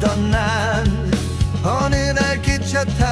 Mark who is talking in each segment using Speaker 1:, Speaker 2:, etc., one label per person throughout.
Speaker 1: 떠난 어느 날 기차 타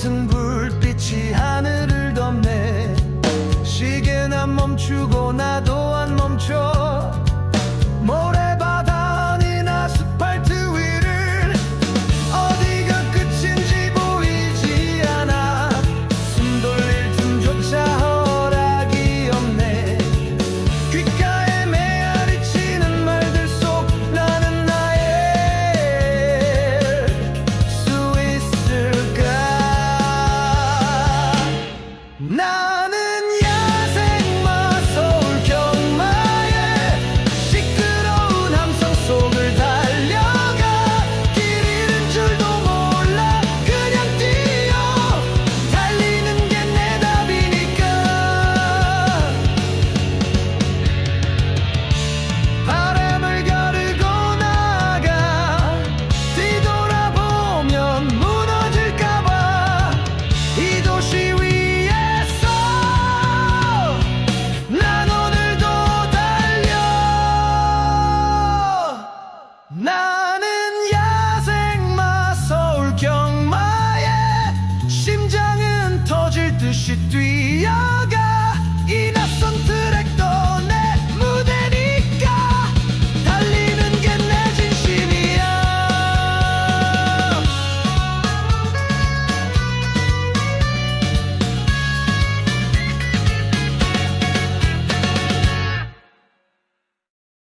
Speaker 1: 짙은 불빛이 하늘을 덮네. 시계나 멈추고 나도 나는 야생마 서울 경마에 심장은 터질 듯이 뛰